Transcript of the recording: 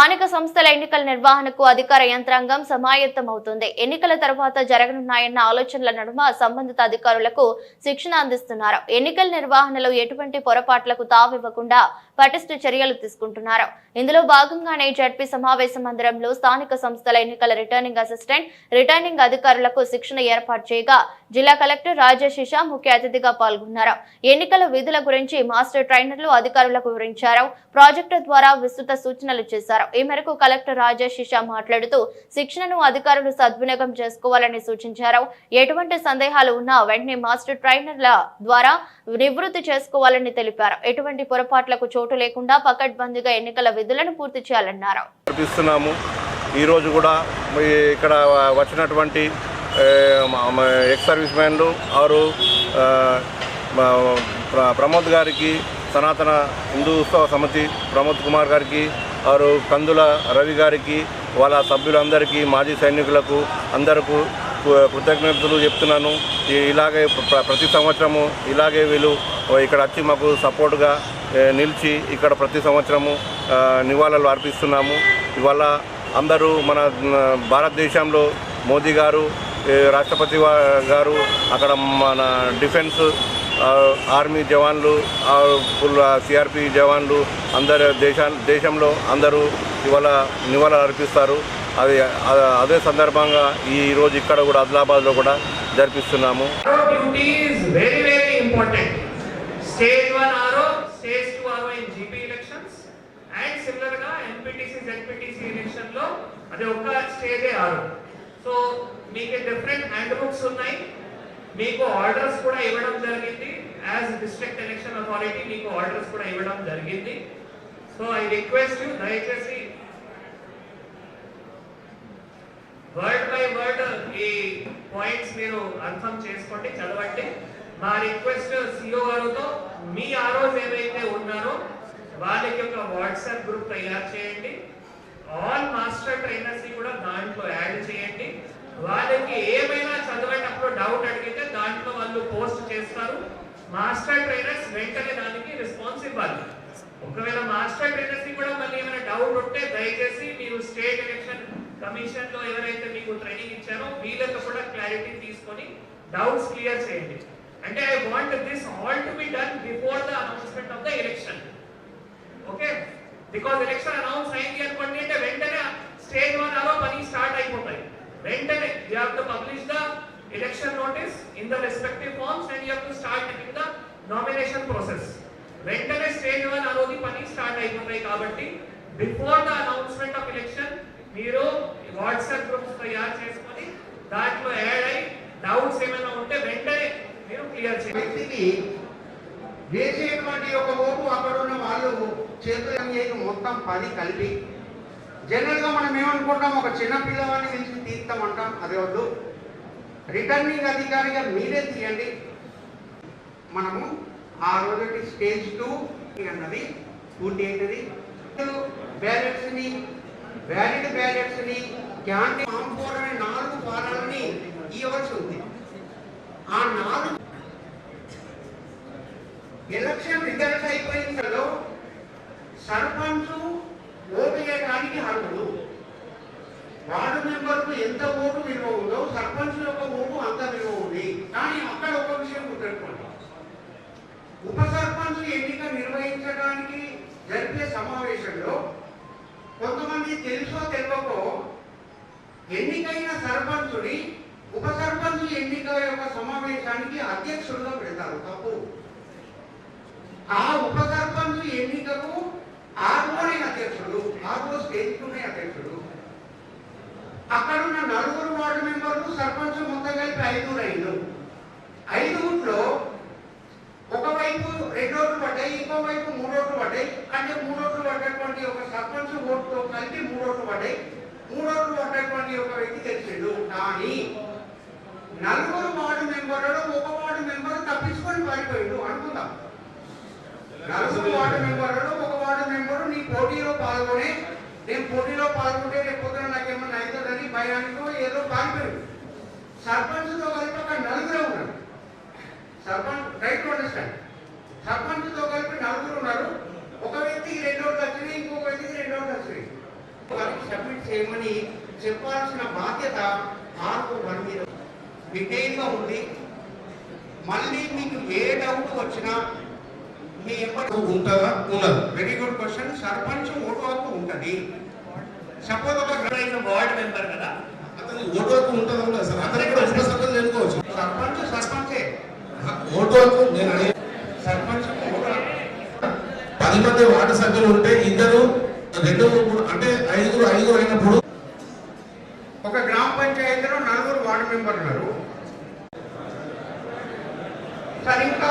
స్థానిక సంస్థల ఎన్నికల నిర్వహణకు అధికార యంత్రాంగం సమాయత్తమవుతుంది. ఎన్నికల తర్వాత జరగనున్నాయన్న ఆలోచనల నడుమ సంబంధిత అధికారులకు శిక్షణ అందిస్తున్నారు. ఎన్నికల నిర్వహణలో ఎటువంటి పొరపాట్లకు తావివ్వకుండా పటిష్ట చర్యలు తీసుకుంటున్నారు. ఇందులో భాగంగానే జడ్పీ సమావేశ మందిరంలో స్థానిక సంస్థల ఎన్నికల రిటర్నింగ్ అసిస్టెంట్ రిటర్నింగ్ అధికారులకు శిక్షణ ఏర్పాటు చేయగా జిల్లా కలెక్టర్ రాజశిష ముఖ్య అతిథిగా పాల్గొన్నారు. ఎన్నికల విధుల గురించి మాస్టర్ ట్రైనర్లు అధికారులకు వివరించారు. ప్రాజెక్టు ద్వారా విస్తృత సూచనలు చేశారు. ఈ మేరకు కలెక్టర్ రాజేష్ షిషా మాట్లాడుతూ శిక్షణను అధికారులు సద్వినియోగం చేసుకోవాలని సూచించారు. ఎటువంటి సందేహాలు ఉన్నా వెంటనే మాస్టర్ ట్రైనర్ల ద్వారా నివృత్తి చేసుకోవాలని తెలిపారు. ఎటువంటి పొరపాట్లకు చోటు లేకుండా పకడ్బందీగా ఎన్నికల విధులను పూర్తి చేయాలన్నారు. అర్పిస్తున్నాము ఈరోజు కూడా ఇక్కడ వచ్చినటువంటి ఎక్స్ సర్వీస్ మ్యాన్లు ఆరు ప్ర- ప్రమోద్ గారికి సనాతన హిందూ ఉత్సవ సమితి ప్రమోద్ కుమార్ గారికి వారు కందుల రవి గారికి వాళ్ళ సభ్యులందరికీ మాజీ సైనికులకు అందరకు కృతజ్ఞతలు చెప్తున్నాను. ఇలాగే ప్ర- ప్రతి సంవత్సరము ఇలాగే వీళ్ళు ఇక్కడ వచ్చి మాకు సపోర్ట్గా నిలిచి ఇక్కడ ప్రతి సంవత్సరము నివాళులు అర్పిస్తున్నాము. ఇవాళ అందరూ మన భారతదేశంలో మోదీ గారు రాష్ట్రపతి గారు అక్కడ మన డిఫెన్స్ ఆర్మీ జవాన్లు ఫుల్ సిఆర్పి జవాన్లు అందరు దేశా దేశంలో అందరూ ఇవాళ నివాళులు అర్పిస్తారు. అది అదే సందర్భంగా ఈరోజు ఇక్కడ కూడా ఆదిలాబాద్లో కూడా జరిపిస్తున్నాము. RO duty is very very important. Stage 1 RO, stage 2 RO in GP elections and similar గా లో అది ఒక సో మీకు డిఫరెంట్ హ్యాండ్ బుక్స్ ఉన్నాయి. మీకు ఆర్డర్స్ కూడా ఇవ్వడం జరిగింది. యాజ్ డిస్ట్రిక్ట్ ఎలక్షన్ అథారిటీ మీకు ఆర్డర్స్ కూడా ఇవ్వడం జరిగింది. సో ఐ రిక్వెస్ట్ యూ దయచేసి వర్డ్ బై వర్డ్ ఈ పాయింట్స్ మీరు అర్థం చేసుకోండి చదవండి. మా రిక్వెస్ట్ సిఓ గారితో మీ ఆరోజ్ ఏవైతే ఉన్నారో వాళ్ళకి ఒక వాట్సాప్ గ్రూప్ తయారు చేయండి. ఆల్ మాస్టర్ ట్రైనర్స్ కూడా దాంట్లో యాడ్ చేయండి. వాళ్ళకి ఏమైనా దాంట్లో డౌట్ అడిగితే దాంట్లో వాళ్ళు పోస్ట్ చేస్తారు. మాస్టర్ ట్రైనర్స్ వెంటనే దానికి రెస్పాన్స్ ఇవ్వాలి. ఒకవేళ మాస్టర్ ట్రైనర్స్కి కూడా మళ్ళీ ఏమైనా డౌట్ ఉంటే దయచేసి మీరు స్టేట్ ఎలక్షన్ కమిషన్లో ఎవరైతే మీకు ట్రైనింగ్ ఇచ్చారో వీళ్ళతో కూడా క్లారిటీ తీసుకొని డౌట్స్ క్లియర్ చేయండి. అంటే I want this all to be done before the announcement of the election okay because election announce అయింది అనుకోండి అంటే వెంటనే స్టేజ్ వన్ అలా పని స్టార్ట్ అయిపోతాయి. వెంటనే you have to publish the election notice in the respective forms and you have to start in the nomination process వెంటనే stage one అలోది పని స్టార్ట్ అయిపోతాయి కాబట్టి before the announcement of election మీరు వాట్సాప్ గ్రూప్స్ తయారు చేసుకొని దాంట్లో యాడ్ అయి డౌట్స్ ఏమైనా ఉంటే వెంటనే మీరు క్లియర్ చేయండి వేసేటువంటి ఒక ఓపు అక్కడ ఉన్న వాళ్ళు చేతులు చేయడం మొత్తం పని కలిపి. జనరల్గా మనం ఏమనుకుంటాం ఒక చిన్న పిల్లవాడిని పిలిచి తీస్తామంటాం అదే వద్దు. రిటర్నింగ్ అధికారిగా మీరే తీయండి. మనము ఆ రోజుకి స్టేజ్ టూ అన్నది పూర్తి అవుతుంది బ్యాలెట్స్ని వ్యాలిడ్ బ్యాలెట్స్ని క్యాంటీ ఫామ్ ఫోర్ అనే నాలుగు ఫారాలని ఇవ్వవలసి ఉంది. ఆ నాలుగు ఎలక్షన్ రిజల్ట్ అయిపోయిన సర్పంచ్ ఓటు వేయడానికి అర్హుడు వార్డు మెంబర్కు ఎంత ఓటు విలువ ఉందో సర్పంచ్ యొక్క ఓటు అంత విలువ ఉంది. కానీ అక్కడ ఒక విషయం గుర్తుపెట్టుకోండి ఉప సర్పంచ్ ఎన్నిక నిర్వహించడానికి జరిపే సమావేశంలో కొంతమంది తెలుసో తెలియకో ఎన్నికైన సర్పంచుని ఉప సర్పంచ్ ఎన్నిక యొక్క సమావేశానికి అధ్యక్షుడుగా పెడతారు. తప్పు. ఆ ఉప సర్పంచ్ ఎన్నికకు ఆర్మోని అధ్యక్షుడు ఆర్మో స్టేజ్ అధ్యక్షుడు. అక్కడున్న నలుగురు వార్డు మెంబర్లు సర్పంచ్ మొత్తం కలిపి ఐదుగురు అయిండు ఐదుగురిలో ఒకవైపు రెండు ఓట్లు పడ్డాయి ఇంకో వైపు మూడు ఓట్లు పడ్డాయి. అంటే మూడు ఓట్లు పడ్డటువంటి ఒక సర్పంచ్ ఓటుతో కలిపి మూడు ఓట్లు పడ్డాయి. మూడు ఓట్లు పడ్డటువంటి ఒక వ్యక్తి గెలిచిండు. కానీ నలుగురు వార్డు మెంబర్లలో ఒక వార్డు మెంబర్ తప్పించుకొని పారిపోయిండు. అనుకుందాం. నలుగురు వార్డు మెంబర్లలో ఒక వార్డు మెంబరు నీ పోటీలో పాల్గొని నేను పోటీలో పాల్గొంటే రేపు పొద్దున నాకేమన్నా అవుతుందని భయానికో ఏదో పారిపోయాడు సర్పంచ్తో కలిపి ఒక నలుగురే ఉన్నారు. Sarpanch right understand. సర్పంచ్తో కలిపి నలుగురు ఉన్నారు. ఒక వ్యక్తికి రెండు ఓట్లు వచ్చినాయి ఇంకొక వ్యక్తికి రెండు ఓట్లు వచ్చినాయి. సబ్మిట్ చేయమని చెప్పాల్సిన బాధ్యత ఆర్ఓ వన్ మీద డీటెయిల్గా ఉంది? మళ్ళీ మీకు ఏ డౌట్ వచ్చినా మీ ఎప్పటి ఉంటుందా ఉన్నది. Very good question sarpanch vote హక్కు ఉంటుంది. సపోజ్ ఒక గ్రా- వార్డ్ మెంబర్ కదా అతను ఓటు హక్కు ఉంటుందా ఉండదు సార్. అతను కూడా ఉప సర్పంచ్ ఎన్నుకోవచ్చు సర్పంచ్ సర్పంచే. ఓటు హక్కు నేను అడిగే సర్పంచ్ పది మంది వార్డు సభ్యులు ఉంటే ఇద్దరు రెండు మూడు అంటే ఐదుగురు ఐదుగురు అయినప్పుడు ఒక గ్రామ పంచాయతీలో నలుగురు వార్డు మెంబర్ ఉన్నారు. సరే ఇంకా